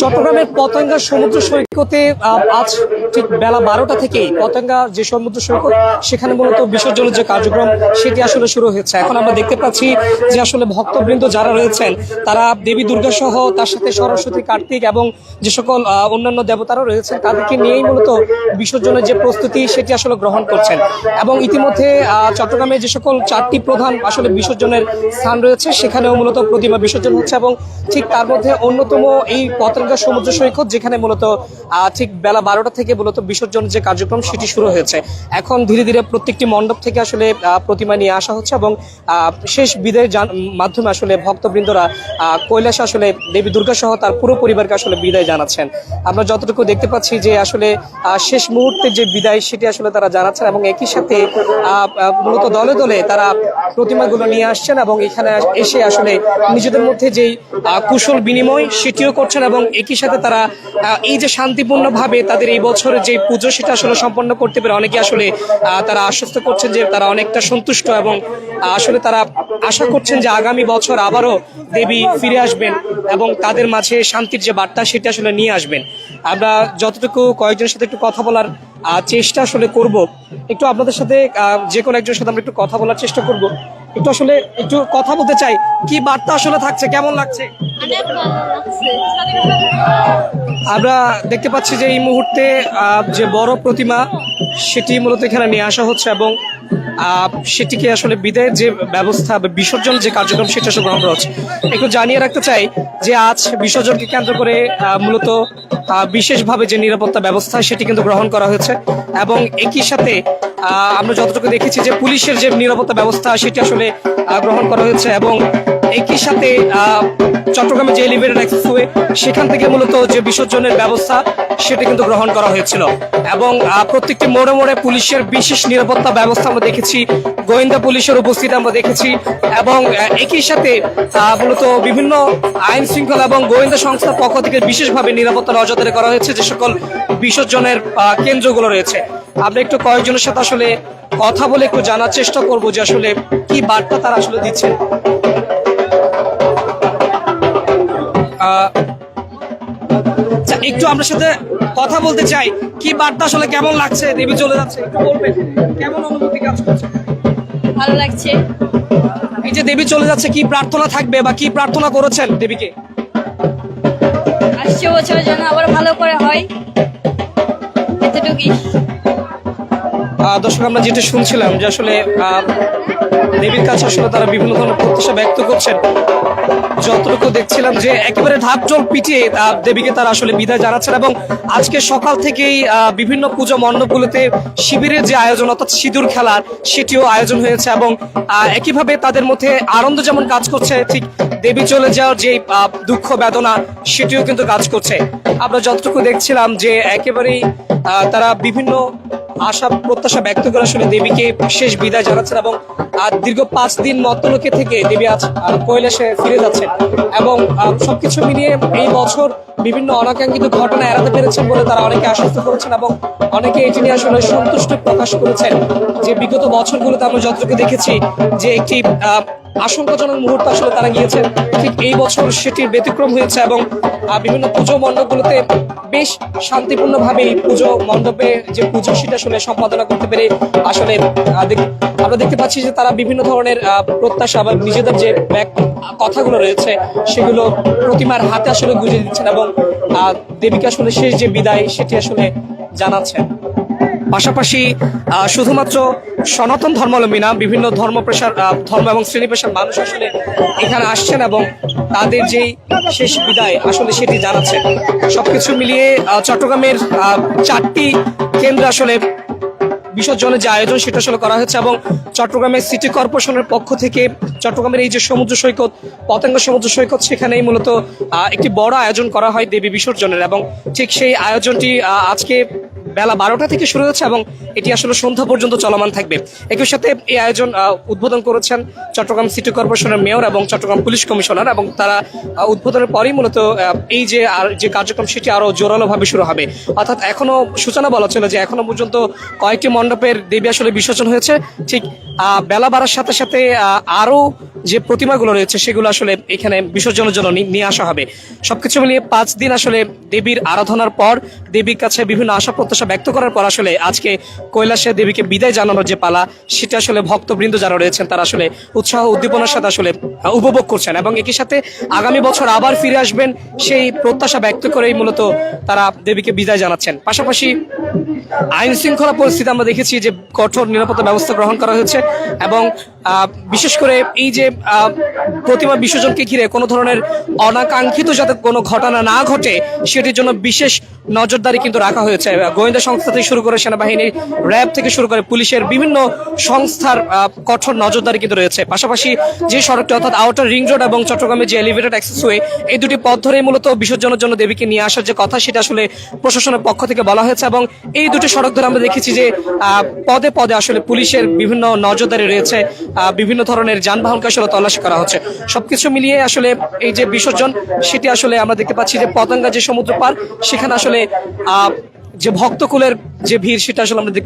চট্টগ্রামের পতেঙ্গা সমুদ্র সৈকতে আজ ঠিক বেলা বারোটা থেকেই পতেঙ্গা যে সমুদ্র সৈকত, সেখানে মূলত বিসর্জনের যে কার্যক্রম, সেটি আসলে শুরু হয়েছে। এখন আমরা দেখতে পাচ্ছি যে আসলে ভক্তবৃন্দ যারা রয়েছেন, তারা দেবী দুর্গা সহ তার সাথে সরস্বতী, কার্তিক এবং যে সকল অন্যান্য দেবতারা রয়েছেন, তাদেরকে নিয়েই মূলত বিসর্জনের যে প্রস্তুতি, সেটি আসলে গ্রহণ করছেন। এবং ইতিমধ্যে চট্টগ্রামে যে সকল চারটি প্রধান আসলে বিসর্জনের স্থান রয়েছে, সেখানেও মূলত প্রতিমা বিসর্জন হচ্ছে এবং ঠিক তার মধ্যে অন্যতম এই পতেঙ্গা সমুদ্র সৈকত, যেখানে মূলত ঠিক বেলা বারোটা থেকে মূলত বিসর্জনের যে কার্যক্রম, সেটি শুরু হয়েছে। এখন ধীরে ধীরে প্রত্যেকটি মণ্ডপ থেকে আসলে প্রতিমা নিয়ে আসা হচ্ছে এবং শেষ বিদায়ের মাধ্যমে আসলে ভক্তবৃন্দরা কৈলাসে আসলে দেবী দুর্গা সহ তার পুরো পরিবারকে আসলে বিদায় জানাচ্ছেন। আমরা যতটুকু দেখতে পাচ্ছি যে আসলে শেষ মুহূর্তে যে বিদায়, সেটি আসলে তারা জানাচ্ছেন এবং একই সাথে মূলত দলে দলে তারা প্রতিমাগুলো নিয়ে আসছেন এবং এখানে এসে আসলে নিজেদের মধ্যে যেই কুশল বিনিময়, সেটিও করছেন এবং একই সাথে তারা এই যে শান্তিপূর্ণভাবে তাদের এই বছরের যে পুজো, সেটা আসলে সম্পন্ন করতে পেরে অনেকে আসলে তারা আশ্বস্ত করছেন যে তারা অনেকটা সন্তুষ্ট এবং আসলে তারা আশা করছেন যে আগামী বছর আবারও দেবী ফিরে আসবেন এবং তাদের মাঝে শান্তির যে বার্তা, সেটা আসলে নিয়ে আসবেন। আমরা যতটুকু কয়েকজনের সাথে একটু কথা বলার চেষ্টা আসলে করব। একটু আপনাদের সাথে যে কোনো একজনের সাথে আমরা একটু কথা বলার চেষ্টা করব। একটু আসলে একটু কথা বলতে চাই। কি বার্তা আসলে থাকছে? কেমন লাগছে? আমরা দেখতে পাচ্ছি যে এই মুহূর্তে যে বড় প্রতিমা সেটি মূলত এখানে নিয়ে আসা হচ্ছে এবং সেটিকে আসলে বিদায়ের যে ব্যবস্থা বা বিসর্জন যে কার্যক্রম সেটা আসলে গ্রহণ করা হচ্ছে। একটু জানিয়ে রাখতে চাই যে আজ বিসর্জনকে কেন্দ্র করে মূলত বিশেষভাবে যে নিরাপত্তা ব্যবস্থা সেটি কিন্তু গ্রহণ করা হয়েছে এবং একই সাথে আমরা যতটুকু দেখেছি যে পুলিশের যে নিরাপত্তা ব্যবস্থা, সেটি আসলে গ্রহণ করা হয়েছে এবং একই সাথে চট্টগ্রামে যে এলিভেটেড এক্সপ্রেসওয়ে সেখান থেকে মূলত যে বিসর্জনের ব্যবস্থা, সেটা কিন্তু গ্রহণ করা হয়েছিল। এবং প্রত্যেকটি মোড়ে মোড়ে পুলিশের বিশেষ নিরাপত্তা ব্যবস্থা আমরা দেখেছি, গোয়েন্দা পুলিশের উপস্থিতি আমরা দেখেছি এবং একই সাথে মূলত বিভিন্ন আইন শৃঙ্খলা এবং গোয়েন্দা সংস্থার পক্ষ থেকে বিশেষভাবে নিরাপত্তা নজরদারি করা হয়েছে যে সকল বিসর্জনের কেন্দ্রগুলো রয়েছে। আমরা একটু কয়েকজনের সাথে আসলে কথা বলে একটু জানার চেষ্টা করব যে আসলে কি বার্তা তারা আসলে দিচ্ছেন। আচ্ছা, একটু আপনার সাথে কথা বলতে চাই। কি বার্তা আসলে কেমন লাগছে? দেবী চলে যাচ্ছে একটু বলবেন। কেমন অনুভূতি কাজ করছে? ভালো লাগছে। এই যে দেবী চলে যাচ্ছে কি প্রার্থনা থাকবে বা কি প্রার্থনা করেছেন দেবীকে? আসছে বছরের জন্য আবার ভালো করে হয়। এতটুকুই। দর্শক, আমরা যেটা শুনছিলাম যে আসলে দেবীর কাছে আসলে তারা বিভিন্ন ধরনের প্রত্যাশা ব্যক্ত করছেন। যতটুকু দেখছিলাম যে একেবারে ঢাক জল পিটিয়ে দেবীকে তারা আসলে বিদায় জানাচ্ছেন এবং আজকে সকাল থেকেই বিভিন্ন পুজো মণ্ডপগুলোতে শিবিরের যে আয়োজন, অর্থাৎ সিঁদুর খেলার সেটিও আয়োজন হয়েছে এবং একইভাবে তাদের মধ্যে আনন্দ যেমন কাজ করছে, ঠিক দেবী চলে যাওয়ার যে দুঃখ, বেদনা, সেটিও কিন্তু কাজ করছে। আমরা যতটুকু দেখছিলাম যে একেবারেই তারা বিভিন্ন আশা প্রত্যাশা ব্যক্ত করে আসলে দেবীকে শেষ বিদায় জানাচ্ছেন এবং আহ, দীর্ঘ পাঁচ দিন মত্তলোকে থেকে দেবী আজ কৈলাসে ফিরে যাচ্ছেন এবং সবকিছু মিলিয়ে এই বছর বিভিন্ন অনাকাঙ্ক্ষিত ঘটনা এড়াতে পেরেছেন বলে তারা অনেকে আশ্বস্ত করেছেন এবং অনেকে এটি নিয়ে আসলে সন্তুষ্ট প্রকাশ করেছেন। যে বিগত বছরগুলোতে আমরা যতটুকু দেখেছি যে একটি আশঙ্কাজনক মুহূর্ত আসলে তারা গিয়েছেন। ঠিক এই বছর সেটির ব্যতিক্রম হয়েছে এবং বিভিন্ন পুজো মণ্ডপগুলোতে বেশ শান্তিপূর্ণভাবে এই পুজো মণ্ডপে যে পুজো, সেটা আসলে সম্পাদনা করতে পেরে আসলে আমরা দেখতে পাচ্ছি যে তারা বিভিন্ন ধরনের প্রত্যাশা বা নিজেদের যে কথাগুলো রয়েছে, সেগুলো প্রতিমার হাতে আসলে গুঁজে দিচ্ছেন এবং দেবীকে আসলে শেষ যে বিদায়, সেটি আসলে জানাচ্ছেন। পাশাপাশি শুধুমাত্র সনাতন ধর্মাবলম্বী না, বিভিন্ন ধর্ম পেশার ধর্ম এবং শ্রেণি পেশার মানুষ আসলে এখানে আসছেন এবং তাদের যেই শেষ বিদায় আসলে সেটি জানাচ্ছেন। সবকিছু মিলিয়ে চট্টগ্রামের চারটি কেন্দ্র আসলে বিসর্জনের যে আয়োজন সেটা আসলে করা হয়েছে এবং চট্টগ্রামের সিটি কর্পোরেশনের পক্ষ থেকে চট্টগ্রামের এই যে সমুদ্র সৈকত, পতেঙ্গ সমুদ্র সৈকত, সেখানেই মূলত একটি বড় আয়োজন করা হয় দেবী বিসর্জনের এবং ঠিক সেই আয়োজনটি আজকে বেলা বারোটা থেকে শুরু হচ্ছে এবং এটি আসলে সন্ধ্যা পর্যন্ত চলমান থাকবে। একই সাথে এই আয়োজন উদ্বোধন করেছেন চট্টগ্রাম সিটি কর্পোরেশনের মেয়র এবং চট্টগ্রাম পুলিশ কমিশনার এবং তারা উদ্বোধনের পরেই মূলত এই যে আর যে কার্যক্রম সেটি আরও জোরালো ভাবে শুরু হবে। অর্থাৎ এখনও সূচনা বলা ছিল যে এখনও পর্যন্ত কয়েকটি মণ্ডপের দেবী আসলে বিসর্জন হয়েছে। ঠিক বেলা বাড়ার সাথে সাথে আহ, আরও যে প্রতিমাগুলো রয়েছে সেগুলো আসলে এখানে বিসর্জনের জন্য নিয়ে আসা হবে। সবকিছু মিলিয়ে পাঁচ দিন আসলে দেবীর আরাধনার পর দেবীর কাছে বিভিন্ন আশা প্রত্যাশা ব্যক্ত করার পর আসলে আজকে কৈলাসে দেবীকে বিদায় জানানোর যে পালা, সেটা আসলে ভক্তবৃন্দ যারা রয়েছেন, তারা আসলে উৎসাহ উদ্দীপনার সাথে আসলে উপভোগ করছেন এবং একই সাথে আগামী বছর আবার ফিরে আসবেন, সেই প্রত্যাশা ব্যক্ত করেই মূলত তারা দেবীকে বিদায় জানাচ্ছেন। পাশাপাশি আইন শৃঙ্খলা পরিস্থিতি আমরা দেখেছি যে কঠোর নিরাপত্তা ব্যবস্থা গ্রহণ করা হয়েছে এবং বিশেষ করে এই যে প্রতিমা বিসর্জনকে ঘিরে কোনো ধরনের অনাকাঙ্ক্ষিত যাতে কোনো ঘটনা না ঘটে, সেটির জন্য বিশেষ নজরদারি কিন্তু রাখা হয়েছে। গোয়েন্দা সংস্থা থেকে শুরু করে সেনাবাহিনী, র্যাব থেকে শুরু করে পুলিশের বিভিন্ন সংস্থার কঠোর নজরদারি কিন্তু রয়েছে। পাশাপাশি যে সড়কটি অর্থাৎ আউটার রিং রোড এবং চট্টগ্রামের যে এলিভেটেড অ্যাক্সেসওয়ে এই দুটি পথ ধরেই মূলত বিসর্জনের জন্য দেবীকে নিয়ে আসার যে কথা, সেটা আসলে প্রশাসনের পক্ষ থেকে বলা হয়েছে এবং এই দুটি সড়ক ধরে আমরা দেখেছি যে পদে পদে আসলে পুলিশের বিভিন্ন নজরদারি রয়েছে বিভিন্ন ধরনের যানবাহনকে আসলে তল্লাশি করা হচ্ছে। সবকিছু মিলিয়ে আসলে এই যে বিসর্জন, সেটি আসলে আমরা দেখতে পাচ্ছি যে পতঙ্গা যে সমুদ্র পার, সেখানে আসলে যে ভক্তকুলের যে ভিড় সেটা আসলে আমরা দেখতে